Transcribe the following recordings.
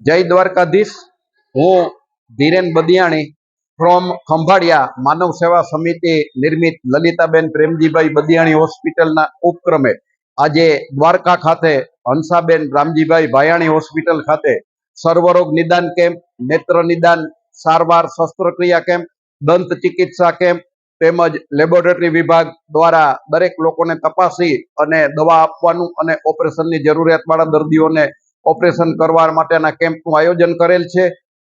જય દ્વારકાધીશ. હું ધીરેન બદિયાણી ફ્રોમ ખંભાળિયા માનવ સેવા સમિતિ નિર્મિત લલિતાબેન પ્રેમજીભાઈ બદિયાણી હોસ્પિટલના ઉપક્રમે આજે દ્વારકા ખાતે હંસાબેન રામજીભાઈ ભાયાણી હોસ્પિટલ ખાતે સર્વરોગ નિદાન કેમ્પ, નેત્ર નિદાન, સારવાર, શસ્ત્રક્રિયા કેમ્પ, દંત ચિકિત્સા કેમ્પ તેમજ લેબોરેટરી વિભાગ દ્વારા દરેક લોકોને તપાસી અને દવા આપવાનું અને ઓપરેશનની જરૂરિયાતવાળા દર્દીઓને ઓપરેશન કરવા માટેના કેમ્પનું આયોજન કરેલ છે.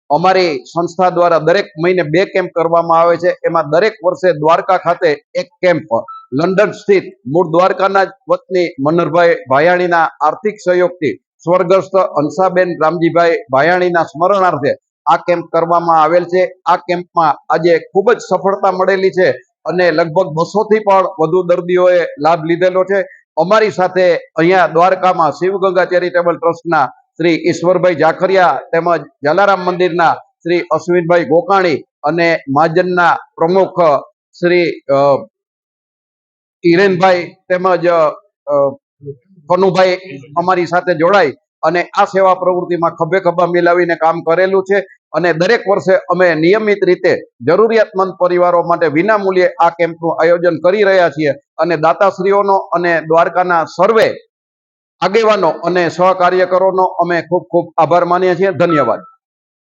અમારી સંસ્થા દ્વારા દરેક મહિને બે કેમ્પ કરવામાં આવે છે. એમાં દરેક વર્ષે દ્વારકા ખાતે એક કેમ્પ, લંડન સ્થિત મૂળ દ્વારકાના વતની મનરભાઈ ભાયાણીના આર્થિક સહયોગથી સ્વર્ગસ્થ હંસાબેન રામજીભાઈ ભાયાણીના સ્મરણાર્થે આ કેમ્પ કરવામાં આવેલ છે. આ કેમ્પમાં આજે ખૂબ જ સફળતા મળેલી છે અને લગભગ બસો થી પણ વધુ દર્દીઓએ લાભ લીધેલો છે. અમારી સાથે અહીંયા દ્વારકામાં શિવગંગા ચેરિટેબલ ટ્રસ્ટના શ્રી ઈશ્વરભાઈ જાખરિયા તેમજ જલારામ મંદિરના શ્રી અશ્વિનભાઈ ગોકાણી અને મહાજનના પ્રમુખ શ્રી હિરેનભાઈ તેમજ કનુભાઈ અમારી સાથે જોડાઈ અને આ સેવા પ્રવૃત્તિમાં ખભે ખભા મિલાવીને કામ કરેલું છે. અને દરેક વર્ષે અમે નિયમિત રીતે જરૂરિયાતમંદ પરિવારો માટે વિનામૂલ્યે આ કેમ્પનું આયોજન કરી રહ્યા છીએ અને દાતાશ્રીઓનો અને દ્વારકાના સર્વે આગેવાનો અને સહકાર્યકરોનો અમે ખૂબ ખૂબ આભાર માનીએ છીએ. ધન્યવાદ.